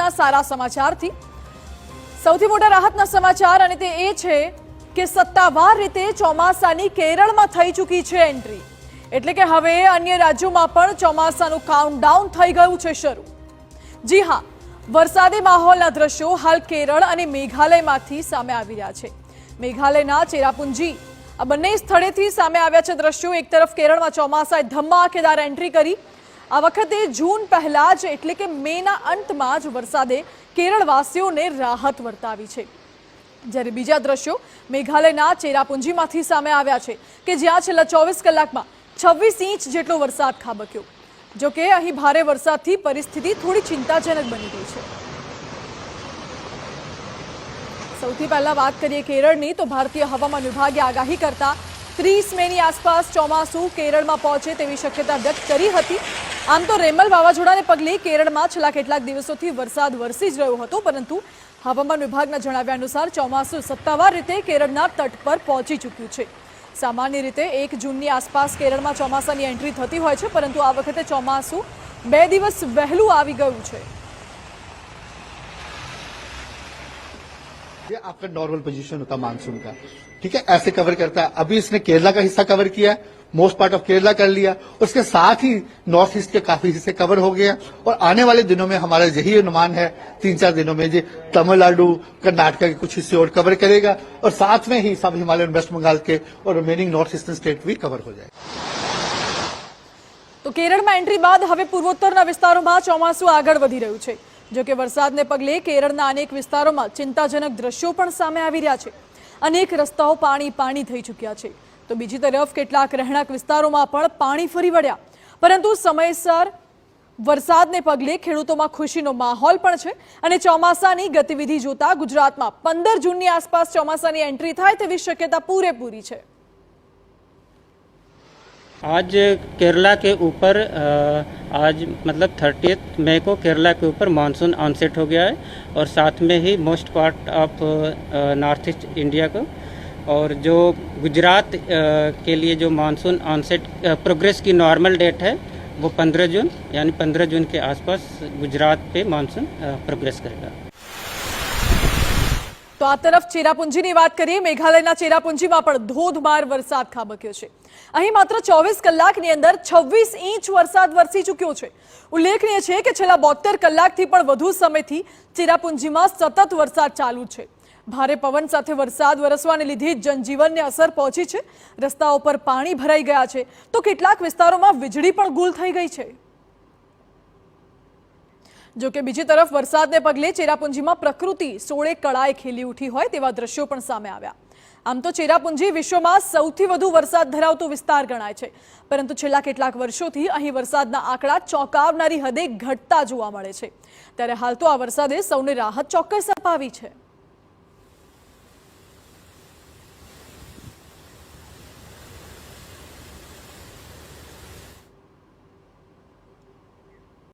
ના સારા સમાચારથી. સૌથી મોટા રાહતના સમાચાર અને તે એ છે કે સત્તાવાર રીતે ચોમાસાની કેરળમાં થઈ ચૂકી છે એન્ટ્રી. એટલે કે હવે અન્ય રાજ્યોમાં પણ ચોમાસાનું કાઉન્ટડાઉન થઈ ગયું છે શરૂ. જી હા, વરસાદી માહોલના દ્રશ્યો હાલ કેરળ અને મેઘાલયમાંથી સામે આવી રહ્યા છે. મેઘાલયના ચેરાપુંજી, આ બંને સ્થળેથી સામે આવ્યા છે દ્રશ્યો. એક તરફ કેરળમાં ચોમાસાએ ધમાકેદાર એન્ટ્રી કરી આ વખતે જૂન પહેલા જ, એટલે કે મેના અંતમાં જ વરસાદે કેરળવાસીઓને રાહત વર્તાવી છે. જ્યારે બીજા દ્રશ્યો મેઘાલયના ચેરાપુંજીમાંથી સામે આવ્યા છે કે જ્યાં છેલ્લા ચોવીસ કલાકમાં છવ્વીસ ઇંચ જેટલો વરસાદ ખાબક્યો. જોકે અહીં ભારે વરસાદથી પરિસ્થિતિ થોડી ચિંતાજનક બની ગઈ છે. સૌથી પહેલાં વાત કરીએ કેરળની, તો ભારતીય હવામાન વિભાગે આગાહી કરતા ત્રીસ મેની આસપાસ ચોમાસું કેરળમાં પહોંચે તેવી શક્યતા વ્યક્ત કરી હતી. આમ તો રેમલ વાવાઝોડાને પગલે કેરળમાં છેલ્લા કેટલાક દિવસોથી વરસાદ વરસી જ રહ્યો હતો પરંતુ હવામાન વિભાગના જણાવ્યા અનુસાર ચોમાસું સત્તાવાર રીતે કેરળના તટ પર પહોંચી ચૂક્યું છે સામાન્ય રીતે એક જૂનની આસપાસ કેરળમાં ચોમાસાની એન્ટ્રી થતી હોય છે પરંતુ આ વખતે ચોમાસું બે દિવસ વહેલું આવી ગયું છે ये आपका नॉर्मल पोजीशन होता है मानसून का ठीक है ऐसे कवर करता है अभी इसने केरला का हिस्सा कवर किया है मोस्ट पार्ट ऑफ केरला कर लिया उसके साथ ही नॉर्थ ईस्ट के काफी हिस्से कवर हो गए हैं और आने वाले दिनों में हमारा यही अनुमान है तीन चार दिनों में जी तमिलनाडु कर्नाटक के कुछ हिस्से और कवर करेगा और साथ में ही सब हिमालयन वेस्ट बंगाल के और रिमेनिंग नॉर्थ ईस्टर्न स्टेट भी कवर हो जाएगा તો કેરળમાં એન્ટ્રી બાદ હવે પૂર્વોત્તરના વિસ્તારોમાં ચોમાસું આગળ વધી રહ્યું છે જો કે વરસાદને પગલે કેરળના અનેક વિસ્તારોમાં ચિંતાજનક દ્રશ્યો પણ સામે આવી રહ્યા છે અનેક રસ્તાઓ પાણી પાણી થઈ ચૂક્યા છે તો બીજી તરફ કેટલાક રહેણાંક વિસ્તારોમાં પણ પાણી ફરી વળ્યા પરંતુ સમયસર વરસાદને પગલે ખેડૂતોમાં ખુશીનો માહોલ પણ છે અને ચોમાસાની ગતિવિધિ જોતા ગુજરાતમાં પંદર જૂનની આસપાસ ચોમાસાની એન્ટ્રી થાય તેવી શક્યતા પૂરેપૂરી છે आज केरला के ऊपर अ, आज मतलब थर्टीथ मई को केरला के ऊपर मानसून ऑनसेट हो गया है और साथ में ही most part of north east India को और जो गुजरात अ, के लिए जो मानसून ऑनसेट प्रोग्रेस की नॉर्मल डेट है वो 15 जून यानी 15 जून के आसपास गुजरात पे मानसून प्रोग्रेस करेगा તો આ તરફ ચેરાપુંજીની વાત કરીએ મેઘાલયના ચેરાપુંજીમાં પણ ધોધમાર વરસાદ ખાબક્યો છે અહીં માત્ર ચોવીસ કલાકની અંદર છવ્વીસ ઇંચ વરસાદ વરસી ચૂક્યો છે ઉલ્લેખનીય છે કે છેલ્લા બોતેર કલાકથી પણ વધુ સમયથી ચેરાપુંજીમાં સતત વરસાદ ચાલુ છે ભારે પવન સાથે વરસાદ વરસવાને લીધે જનજીવનને અસર પહોંચી છે. રસ્તાઓ પર પાણી ભરાઈ ગયા છે. તો કેટલાક વિસ્તારોમાં વીજળી પણ ગુલ થઈ ગઈ છે. જો કે બીજી તરફ વરસાદને પગલે ચેરાપુંજીમાં પ્રકૃતિ સોળે કળાએ ખીલી ઉઠી હોય તેવા દ્રશ્યો પણ સામે આવ્યા. આમ તો ચેરાપુંજી વિશ્વમાં સૌથી વધુ વરસાદ ધરાવતો વિસ્તાર ગણાય છે. પરંતુ છેલ્લા કેટલાક વર્ષોથી અહીં વરસાદના આંકડા ચોંકાવનારી હદે ઘટતા જોવા મળે છે. ત્યારે હાલ તો આ વરસાદે સૌને રાહત ચોક્કસ અપાવી છે.